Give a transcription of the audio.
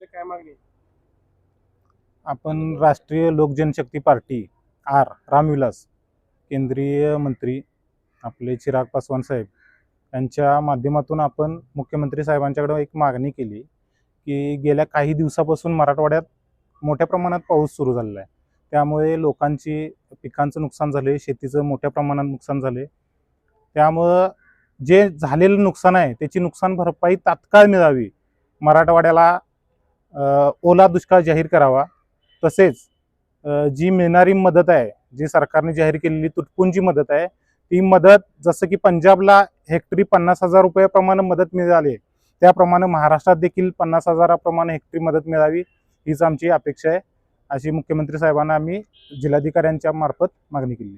काय मागणी? आपण राष्ट्रीय लोक जनशक्ती पार्टी आर. रामविलास केंद्रीय मंत्री आपले चिराग पासवान साहेब यांच्या माध्यमातून आपण मुख्यमंत्री साहेबांच्याकडे एक मागणी केली की गेल्या काही दिवसापासून मराठवाड्यात मोठ्या प्रमाणात पाऊस सुरू झालेला आहे. त्यामुळे लोकांची पिकांचं नुकसान झाले शेतीचं मोठ्या प्रमाणात नुकसान झाले. त्यामुळं जे झालेलं नुकसान आहे त्याची नुकसान भरपाई तात्काळ मिळावी मराठवाड्याला ओला दुष्काळ जाहीर करावा. तसेच जी मिळणारी मदत आहे जी सरकारने जाहीर केलेली तुटपुंजी मदत आहे ती मदत जसं की पंजाबला हेक्टरी पन्नास हजार रुपयाप्रमाणे मदत मिळाली त्याप्रमाणे महाराष्ट्रात देखील पन्नास हजाराप्रमाणे हेक्टरी मदत मिळावी हीच आमची अपेक्षा आहे. अशी मुख्यमंत्री साहेबांना आम्ही जिल्हाधिकाऱ्यांच्या मार्फत मागणी केली.